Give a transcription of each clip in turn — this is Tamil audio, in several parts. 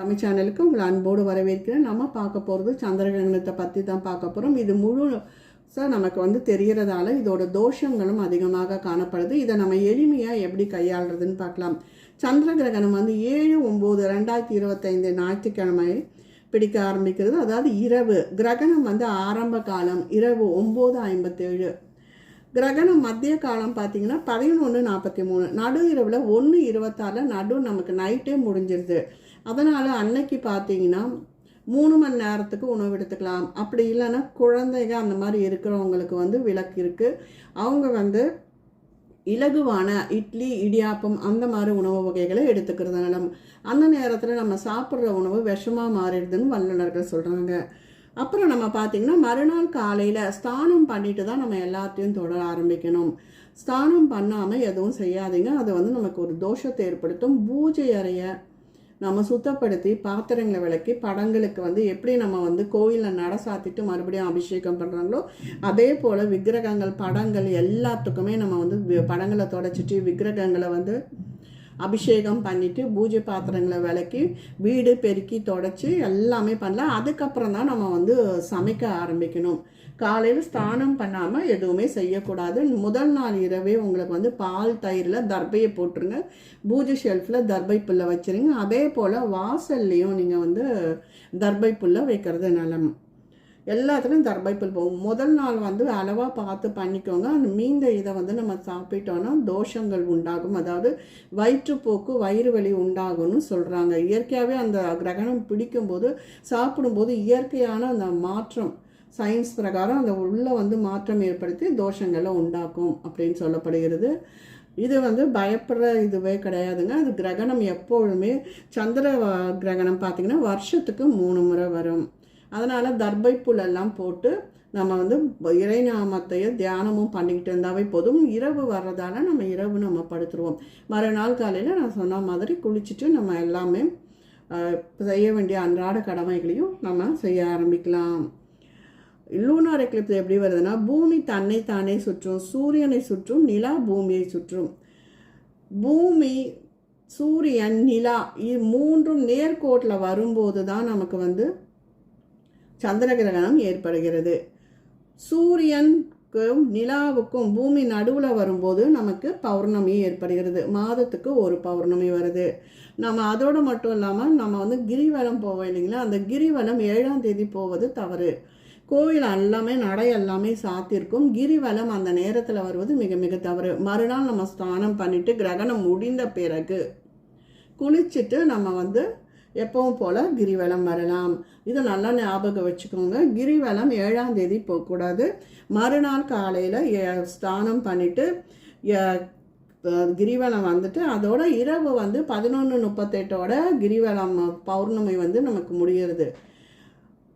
தமிழ் சேனலுக்கு உங்களை அன்போடு வரவேற்கிறேன். நம்ம பார்க்க போகிறது சந்திரகிரகணத்தை பற்றி தான் பார்க்க போகிறோம் இது முழு சார் நமக்கு வந்து தெரிகிறதால இதோட தோஷங்களும் அதிகமாக காணப்படுது. இதை நம்ம எளிமையாக எப்படி கையாளுறதுன்னு பார்க்கலாம். சந்திர கிரகணம் வந்து ஏழு ஒம்பது ரெண்டாயிரத்தி இருபத்தைந்து ஞாயிற்றுக்கிழமை பிடிக்க ஆரம்பிக்கிறது. அதாவது இரவு. கிரகணம் வந்து ஆரம்ப காலம். இரவு ஒம்பது ஐம்பத்தேழு. கிரகணம் மத்திய காலம் பார்த்தீங்கன்னா பதினொன்று நாற்பத்தி மூணு. நடு இரவில் ஒன்று இருபத்தாறு நடு நமக்கு நைட்டே முடிஞ்சிருது. அதனால் அன்னைக்கு பார்த்தீங்கன்னா மூணு மணி நேரத்துக்கு உணவு எடுத்துக்கலாம். அப்படி இல்லைன்னா குழந்தைங்க அந்த மாதிரி இருக்கிறவங்களுக்கு வந்து விளக்கு இருக்குது அவங்க வந்து இலகுவான இட்லி இடியாப்பம் அந்த மாதிரி உணவு வகைகளை எடுத்துக்கிறதுனால அந்த நேரத்தில் நம்ம சாப்பிட்ற உணவு விஷமாக மாறிடுதுன்னு வல்லுநர்கள் சொல்கிறாங்க அப்புறம் நம்ம பார்த்திங்கன்னா மறுநாள் காலையில் ஸ்நானம் பண்ணிட்டு தான் நம்ம எல்லாத்தையும் தொடர ஆரம்பிக்கணும். ஸ்நானம் பண்ணாமல் எதுவும் செய்யாதீங்க. அது வந்து நமக்கு ஒரு தோஷத்தை ஏற்படுத்தும். பூஜை அறைய நம்ம சுத்தப்படுத்தி பாத்திரங்களை விளக்கி படங்களுக்கு வந்து எப்படி நம்ம வந்து கோயிலில் நட சாத்திட்டு மறுபடியும் அபிஷேகம் பண்ணுறாங்களோ அதே போல் விக்கிரகங்கள் படங்கள் எல்லாத்துக்குமே நம்ம வந்து படங்களை தொடச்சிட்டு விக்கிரகங்களை வந்து அபிஷேகம் பண்ணிட்டு பூஜை பாத்திரங்களை விளக்கி வீடு பெருக்கி தொடச்சி எல்லாமே பண்ணலாம். அதுக்கப்புறம் தான் நம்ம வந்து சமைக்க ஆரம்பிக்கணும். காலையில் ஸ்நானம் பண்ணாமல் எதுவுமே செய்யக்கூடாது. முதல் நாள் இரவே உங்களுக்கு வந்து பால் தயிரில் தர்பையை போட்டுருங்க. பூஜை ஷெல்ஃபில் தர்பை புல்லை வச்சுருங்க. அதே போல் வாசல்லையும் நீங்கள் வந்து தர்பை புல்லை வைக்கிறது நலம் எல்லாத்துலேயும் தர்பைப்பில் போகும் முதல் நாள் வந்து அளவாக பார்த்து பண்ணிக்கோங்க. அந்த மீந்த இதை வந்து நம்ம சாப்பிட்டோன்னா தோஷங்கள் உண்டாகும். அதாவது வயிற்றுப்போக்கு வயிறு வலி உண்டாகும்னு சொல்கிறாங்க இயற்கையாகவே அந்த கிரகணம் பிடிக்கும்போது சாப்பிடும்போது இயற்கையான அந்த மாற்றம் சயின்ஸ் பிரகாரம் அந்த உள்ளே வந்து மாற்றம் ஏற்படுத்தி தோஷங்களை உண்டாக்கும் அப்படின்னு சொல்லப்படுகிறது. இது வந்து பயப்படுற இதுவே கிடையாதுங்க. அது கிரகணம் எப்பொழுதுமே சந்திர கிரகணம் பார்த்திங்கன்னா வருஷத்துக்கு மூணு முறை வரும். அதனால் தர்பை புல் எல்லாம் போட்டு நம்ம வந்து இறைநாமத்தையும் தியானமும் பண்ணிக்கிட்டு இருந்தாவே போதும். இரவு வர்றதால நம்ம இரவு நம்ம படுத்துருவோம். மறுநாள் காலையில் நான் சொன்ன மாதிரி குளிச்சுட்டு நம்ம எல்லாமே செய்ய வேண்டிய அன்றாட கடமைகளையும் நம்ம செய்ய ஆரம்பிக்கலாம். லூனார் எக்லிப்ஸ் எப்படி வருதுன்னா பூமி தன்னை தானே சுற்றும் சூரியனை சுற்றும் நிலா பூமியை சுற்றும். பூமி சூரியன் நிலா இது மூன்றும் நேர்கோட்டில் வரும்போது தான் நமக்கு வந்து சந்திர கிரகணம் ஏற்படுகிறது. சூரியனுக்கும் நிலாவுக்கும் பூமி நடுவில் வரும்போது நமக்கு பௌர்ணமி ஏற்படுகிறது. மாதத்துக்கு ஒரு பௌர்ணமி வருது. நம்ம அதோடு மட்டும் இல்லாமல் நம்ம வந்து கிரிவலம் போவோம் இல்லைங்களா? அந்த கிரிவலம் ஏழாம் தேதி போவது தவறு. கோயில் எல்லாமே நடை எல்லாமே சாத்தியிருக்கும் கிரிவலம் அந்த நேரத்தில் வருவது மிக மிக தவறு. மறுநாள் நம்ம ஸ்நானம் பண்ணிட்டு கிரகணம் முடிந்த பிறகு குளிச்சுட்டு நம்ம வந்து எப்பவும் போல் கிரிவலம் வரலாம். இதை நல்லா ஞாபகம் வச்சுக்கோங்க. கிரிவலம் ஏழாம் தேதி போகக்கூடாது. மறுநாள் காலையில் ஸ்நானம் பண்ணிவிட்டு கிரிவலம் வந்துட்டு அதோட இரவு வந்து பதினொன்று முப்பத்தெட்டோட கிரிவலம் பௌர்ணமி வந்து நமக்கு முடிகிறது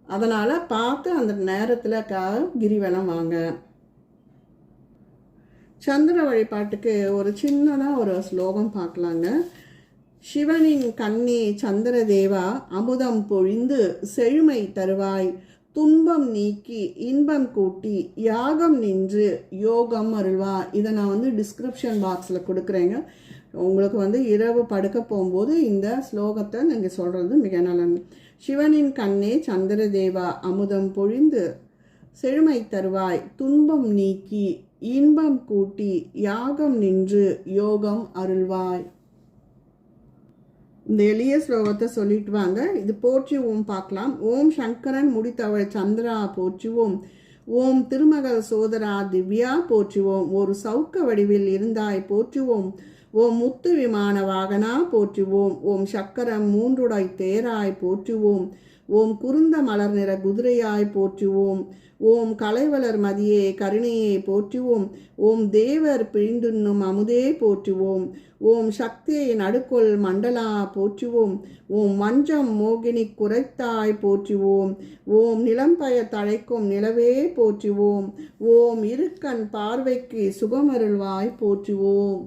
அதனால் பார்த்து அந்த நேரத்தில் க கிரிவலம் வாங்க. சந்திர வழிபாட்டுக்கு ஒரு சின்னதாக ஒரு ஸ்லோகம் பார்க்கலாங்க. சிவனின் கண்ணே சந்திரதேவா அமுதம் பொழிந்து செழுமை தருவாய். துன்பம் நீக்கி இன்பம் கூட்டி யாகம் நின்று யோகம் அருள்வா இதை நான் வந்து டிஸ்கிரிப்ஷன் பாக்ஸில் கொடுக்குறேங்க. உங்களுக்கு வந்து இரவு படுக்க போகும்போது இந்த ஸ்லோகத்தை நீங்கள் சொல்கிறது மிக நலன் சிவனின் கண்ணே சந்திரதேவா அமுதம் பொழிந்து செழுமை தருவாய். துன்பம் நீக்கி இன்பம் கூட்டி யாகம் நின்று யோகம் அருள்வாய். இந்த எளிய ஸ்லோகத்தை சொல்லிட்டு வாங்க. இது போற்றி ஓம் பார்க்கலாம். ஓம் சங்கரன் முடித்தவள் சந்திரா போற்றுவோம். ஓம் திருமகள் சோதரா திவ்யா போற்றுவோம். ஒரு சவுக்க வடிவில் இருந்தாய் போற்றுவோம். ஓம் முத்து விமான வாகனா போற்றுவோம். ஓம் சக்கரம் மூன்றுடை தேராய் போற்றுவோம். ஓம் குருந்த மலர் நிற குதிரையாய் போற்றுவோம். ஓம் கலைவளர் மதியே கருணையை போற்றுவோம். ஓம் தேவர் பிழிந்துண்ணும் அமுதே போற்றுவோம். ஓம் சக்தியை நடுக்கொள் மண்டலா போற்றுவோம். ஓம் மஞ்சம் மோகினி குறைத்தாய் போற்றுவோம். ஓம் நிலம்பய தழைக்கும் நிலவே போற்றுவோம். ஓம் இருக்கண் பார்வைக்கு சுகமருள்வாய் போற்றுவோம்.